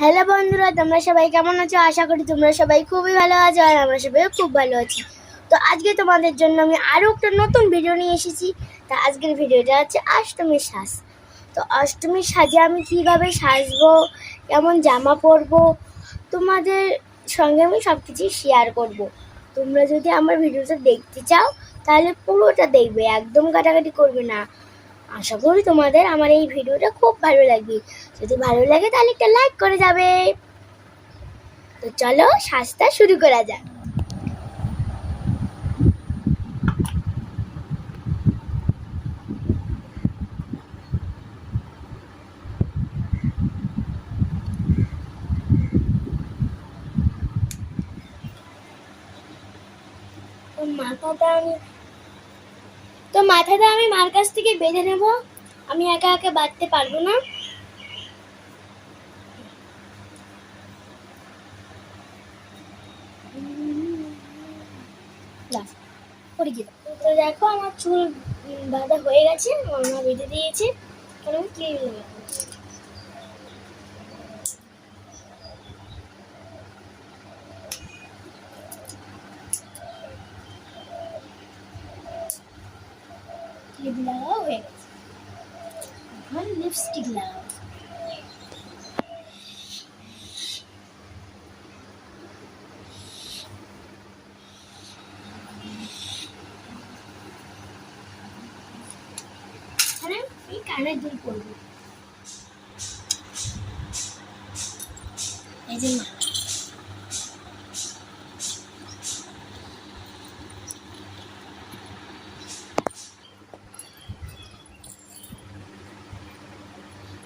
Hello বন্ধুরা, তোমরা সবাই কেমন আছো? আশা করি তোমরা সবাই খুবই ভালো আছো আর আমরা সবাই খুব ভালো আছি। তো আজকে তোমাদের জন্য আমি আরও একটা নতুন ভিডিও নিয়ে এসেছি। তা আজকের ভিডিওটা হচ্ছে অষ্টমীর সাজ। তো অষ্টমীর সাজে আমি কীভাবে সাজবো, কেমন জামা পরবো, তোমাদের সঙ্গে আমি সব কিছুই শেয়ার করব। তোমরা যদি আমার ভিডিওটা দেখতে চাও, তাহলে পুরোটা দেখবে, একদম কাটাকাটি করবে না। আশা করি তোমাদের আমার এই ভিডিওটা খুব ভালো লাগবে। যদি ভালো লাগে তাহলে একটা লাইক করে যাবে। তো চলো সাজটা শুরু করা যাক। মাথাটা আমি তো মাথাটা আমি মার কাছ থেকে বেঁধে নেব। আমি একা একা বাঁধতে পারব না। তো দেখো আমার চুল বাঁধা হয়ে গেছে, আমার বেঁধে দিয়েছে। কারণ আমি লাগাবো লাগাও হয়ে গেছে। এখন লিপস্টিক লাগাও এই কানের দুল করব এই যে মা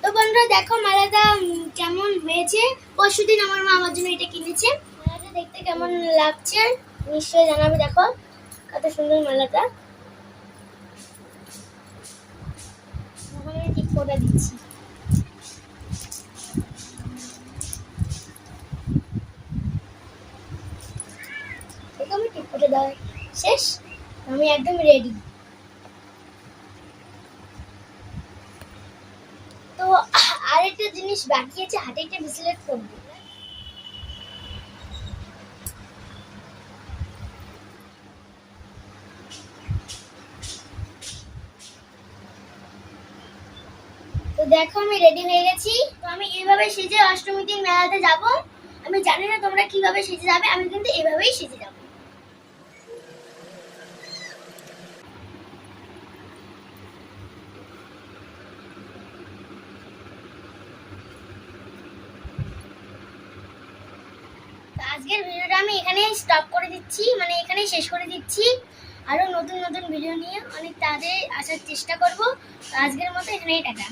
তো বন্ধুরা দেখো মালাটা কেমন হয়েছে। পরশুদিন আমার মা আমার জন্য এটা কিনেছে। মালাটা দেখতে কেমন লাগছে, নিশ্চয়ই জানাবে, দেখো। কত সুন্দর মালাটা। দিচ্ছি। আমি ঠিক করে শেষ, আমি একদম রেডি তো আরেকটা জিনিস বাকি আছে, হাতে একটা ব্রেসলেট করব তো দেখো, আমি রেডি হয়ে গেছি। তো আমি এইভাবে সেজে অষ্টমী দিন মেলাতে যাব। আমি জানি না তোমরা কীভাবে সেজে যাবে, আমি কিন্তু এইভাবেই সেজে যাব। আজকের ভিডিওটা আমি এখানে স্টপ করে দিচ্ছি মানে এখানেই শেষ করে দিচ্ছি। আরও নতুন নতুন ভিডিও নিয়ে অনেক তাদের আসার চেষ্টা করব। আজকের মতো এখানেই টাটা।